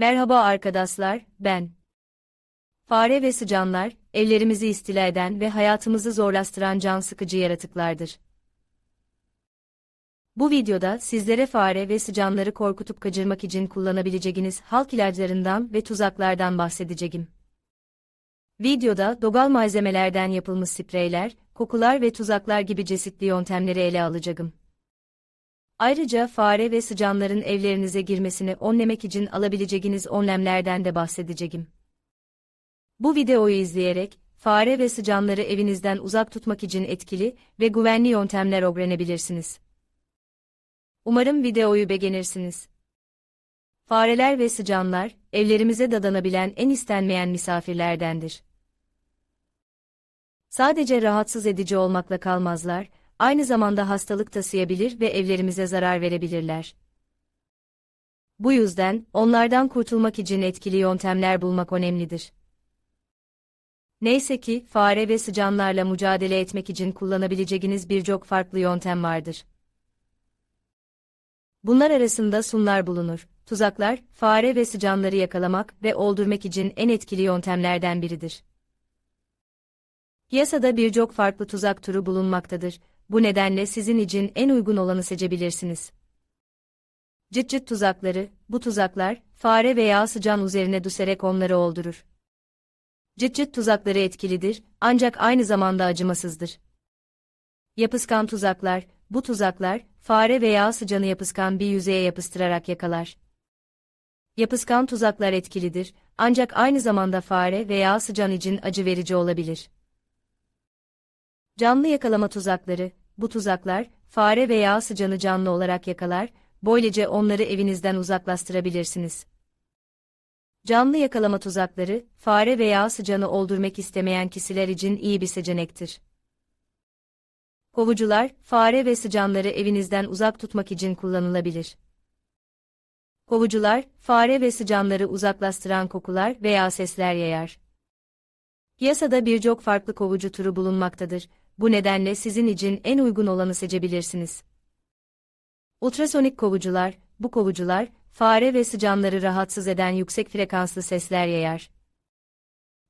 Merhaba arkadaşlar, ben. Fare ve sıcanlar, evlerimizi istila eden ve hayatımızı zorlaştıran can sıkıcı yaratıklardır. Bu videoda sizlere fare ve sıcanları korkutup kaçırmak için kullanabileceğiniz halk ilaçlarından ve tuzaklardan bahsedeceğim. Videoda doğal malzemelerden yapılmış spreyler, kokular ve tuzaklar gibi çeşitli yöntemleri ele alacağım. Ayrıca fare ve sıcanların evlerinize girmesini önlemek için alabileceğiniz önlemlerden de bahsedeceğim. Bu videoyu izleyerek, fare ve sıcanları evinizden uzak tutmak için etkili ve güvenli yöntemler öğrenebilirsiniz. Umarım videoyu beğenirsiniz. Fareler ve sıcanlar, evlerimize dadanabilen en istenmeyen misafirlerdendir. Sadece rahatsız edici olmakla kalmazlar, aynı zamanda hastalık taşıyabilir ve evlerimize zarar verebilirler. Bu yüzden, onlardan kurtulmak için etkili yöntemler bulmak önemlidir. Neyse ki, fare ve sıcanlarla mücadele etmek için kullanabileceğiniz birçok farklı yöntem vardır. Bunlar arasında sunlar bulunur. Tuzaklar, fare ve sıcanları yakalamak ve öldürmek için en etkili yöntemlerden biridir. Piyasada birçok farklı tuzak türü bulunmaktadır. Bu nedenle sizin için en uygun olanı seçebilirsiniz. Cıt cıt tuzakları, bu tuzaklar, fare veya sıcan üzerine düşerek onları öldürür. Cıt cıt tuzakları etkilidir, ancak aynı zamanda acımasızdır. Yapıskan tuzaklar, bu tuzaklar, fare veya sıcanı yapıskan bir yüzeye yapıstırarak yakalar. Yapıskan tuzaklar etkilidir, ancak aynı zamanda fare veya sıcan için acı verici olabilir. Canlı yakalama tuzakları, bu tuzaklar, fare veya sıcanı canlı olarak yakalar, böylece onları evinizden uzaklaştırabilirsiniz. Canlı yakalama tuzakları, fare veya sıcanı öldürmek istemeyen kişiler için iyi bir seçenektir. Kovucular, fare ve sıcanları evinizden uzak tutmak için kullanılabilir. Kovucular, fare ve sıcanları uzaklaştıran kokular veya sesler yayar. Piyasada birçok farklı kovucu türü bulunmaktadır. Bu nedenle sizin için en uygun olanı seçebilirsiniz. Ultrasonik kovucular, bu kovucular, fare ve sıcanları rahatsız eden yüksek frekanslı sesler yayar.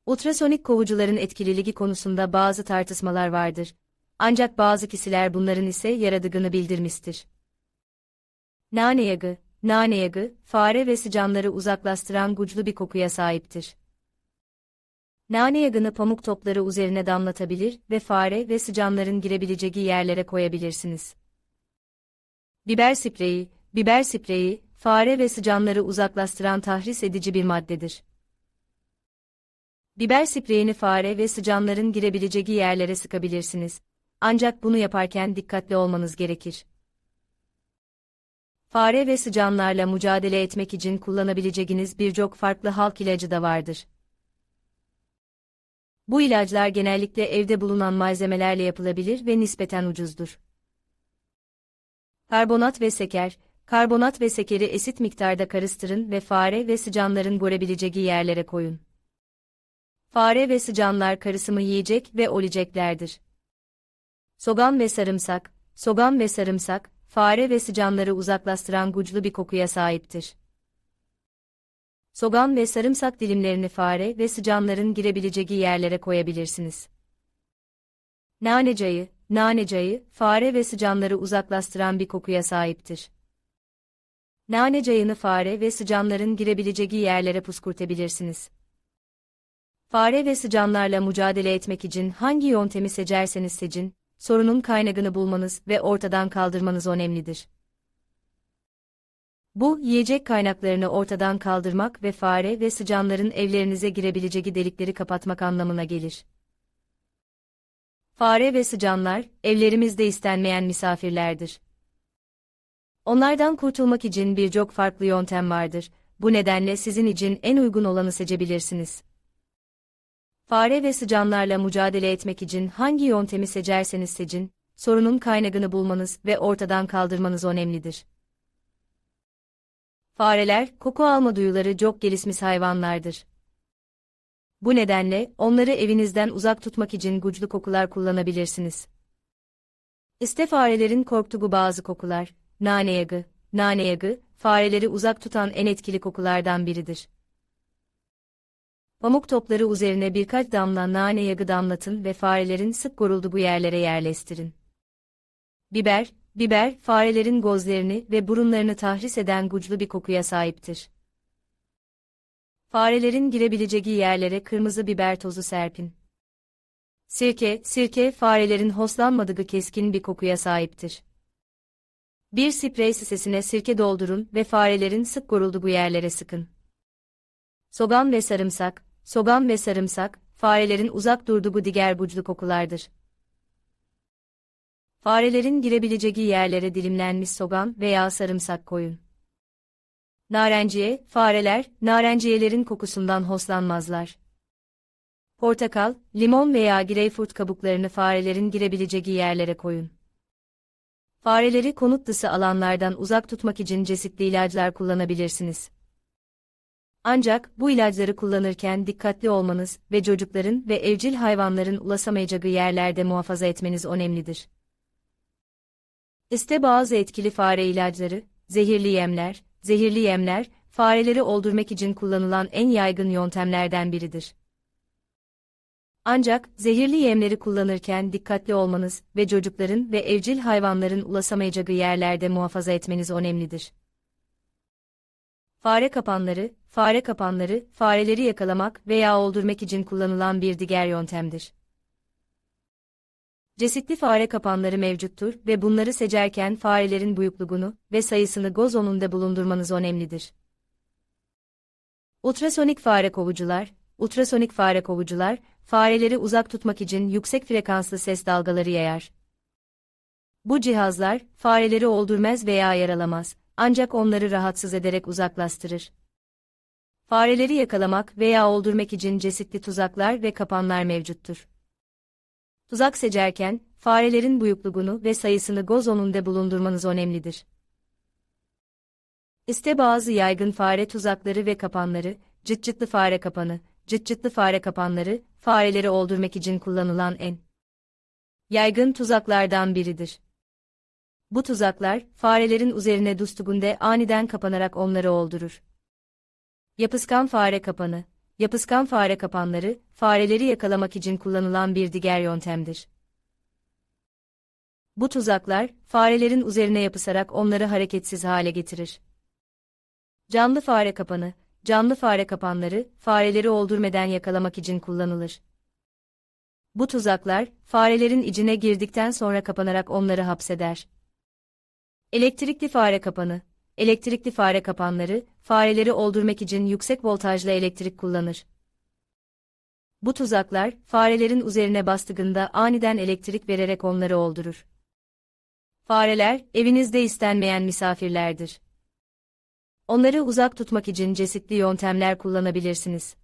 Ultrasonik kovucuların etkililiği konusunda bazı tartışmalar vardır. Ancak bazı kişiler bunların ise yaradığını bildirmiştir. Nane yağı, nane yağı, fare ve sıcanları uzaklaştıran güçlü bir kokuya sahiptir. Nane yağını pamuk topları üzerine damlatabilir ve fare ve sıcanların girebileceği yerlere koyabilirsiniz. Biber spreyi, biber spreyi, fare ve sıcanları uzaklaştıran tahris edici bir maddedir. Biber spreyini fare ve sıcanların girebileceği yerlere sıkabilirsiniz. Ancak bunu yaparken dikkatli olmanız gerekir. Fare ve sıcanlarla mücadele etmek için kullanabileceğiniz birçok farklı halk ilacı da vardır. Bu ilaçlar genellikle evde bulunan malzemelerle yapılabilir ve nispeten ucuzdur. Karbonat ve şeker, karbonat ve şekeri esit miktarda karıştırın ve fare ve sıcanların görebileceği yerlere koyun. Fare ve sıcanlar karısımı yiyecek ve öleceklerdir. Soğan ve sarımsak, soğan ve sarımsak, fare ve sıcanları uzaklaştıran güçlü bir kokuya sahiptir. Soğan ve sarımsak dilimlerini fare ve sıcanların girebileceği yerlere koyabilirsiniz. Nane çayı, nane çayı, fare ve sıcanları uzaklaştıran bir kokuya sahiptir. Nane çayını fare ve sıcanların girebileceği yerlere puskurtabilirsiniz. Fare ve sıcanlarla mücadele etmek için hangi yöntemi seçerseniz seçin, sorunun kaynağını bulmanız ve ortadan kaldırmanız önemlidir. Bu, yiyecek kaynaklarını ortadan kaldırmak ve fare ve sıcanların evlerinize girebileceği delikleri kapatmak anlamına gelir. Fare ve sıcanlar, evlerimizde istenmeyen misafirlerdir. Onlardan kurtulmak için birçok farklı yöntem vardır. Bu nedenle sizin için en uygun olanı seçebilirsiniz. Fare ve sıcanlarla mücadele etmek için hangi yöntemi seçerseniz seçin, sorunun kaynağını bulmanız ve ortadan kaldırmanız önemlidir. Fareler, koku alma duyuları çok gelişmiş hayvanlardır. Bu nedenle, onları evinizden uzak tutmak için güçlü kokular kullanabilirsiniz. İşte farelerin korktuğu bazı kokular, nane yağı, nane yağı, fareleri uzak tutan en etkili kokulardan biridir. Pamuk topları üzerine birkaç damla nane yağı damlatın ve farelerin sık gorulduğu yerlere yerleştirin. Biber, biber, farelerin gözlerini ve burunlarını tahris eden güçlü bir kokuya sahiptir. Farelerin girebileceği yerlere kırmızı biber tozu serpin. Sirke, sirke farelerin hoşlanmadığı keskin bir kokuya sahiptir. Bir sprey şişesine sirke doldurun ve farelerin sık gorulduğu yerlere sıkın. Soğan ve sarımsak, soğan ve sarımsak, farelerin uzak durduğu diğer buclu kokulardır. Farelerin girebileceği yerlere dilimlenmiş soğan veya sarımsak koyun. Narenciye, fareler, narenciyelerin kokusundan hoşlanmazlar. Portakal, limon veya greyfurt kabuklarını farelerin girebileceği yerlere koyun. Fareleri konut dışı alanlardan uzak tutmak için çeşitli ilaçlar kullanabilirsiniz. Ancak bu ilaçları kullanırken dikkatli olmanız ve çocukların ve evcil hayvanların ulaşamayacağı yerlerde muhafaza etmeniz önemlidir. İşte bazı etkili fare ilaçları, zehirli yemler, zehirli yemler, fareleri öldürmek için kullanılan en yaygın yöntemlerden biridir. Ancak zehirli yemleri kullanırken dikkatli olmanız ve çocukların ve evcil hayvanların ulaşamayacağı yerlerde muhafaza etmeniz önemlidir. Fare kapanları, fare kapanları, fareleri yakalamak veya öldürmek için kullanılan bir diğer yöntemdir. Cesitli fare kapanları mevcuttur ve bunları seçerken farelerin büyüklüğünü ve sayısını göz önünde bulundurmanız önemlidir. Ultrasonik fare kovucular, ultrasonik fare kovucular, fareleri uzak tutmak için yüksek frekanslı ses dalgaları yayar. Bu cihazlar, fareleri öldürmez veya yaralamaz, ancak onları rahatsız ederek uzaklaştırır. Fareleri yakalamak veya öldürmek için çeşitli tuzaklar ve kapanlar mevcuttur. Tuzak seçerken, farelerin büyüklüğünü ve sayısını göz önünde bulundurmanız önemlidir. İşte bazı yaygın fare tuzakları ve kapanları, cıt cıtlı fare kapanı, cıt cıtlı fare kapanları, fareleri öldürmek için kullanılan en yaygın tuzaklardan biridir. Bu tuzaklar, farelerin üzerine düştüğünde aniden kapanarak onları öldürür. Yapıskan fare kapanı, yapıskan fare kapanları, fareleri yakalamak için kullanılan bir diğer yöntemdir. Bu tuzaklar, farelerin üzerine yapısarak onları hareketsiz hale getirir. Canlı fare kapanı, canlı fare kapanları, fareleri öldürmeden yakalamak için kullanılır. Bu tuzaklar, farelerin içine girdikten sonra kapanarak onları hapseder. Elektrikli fare kapanı, elektrikli fare kapanları, fareleri öldürmek için yüksek voltajlı elektrik kullanır. Bu tuzaklar, farelerin üzerine bastığında aniden elektrik vererek onları öldürür. Fareler, evinizde istenmeyen misafirlerdir. Onları uzak tutmak için çeşitli yöntemler kullanabilirsiniz.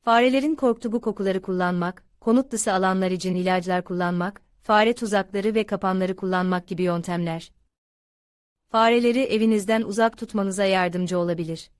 Farelerin korktuğu kokuları kullanmak, konut dışı alanlar için ilaçlar kullanmak, fare tuzakları ve kapanları kullanmak gibi yöntemler. Fareleri evinizden uzak tutmanıza yardımcı olabilir.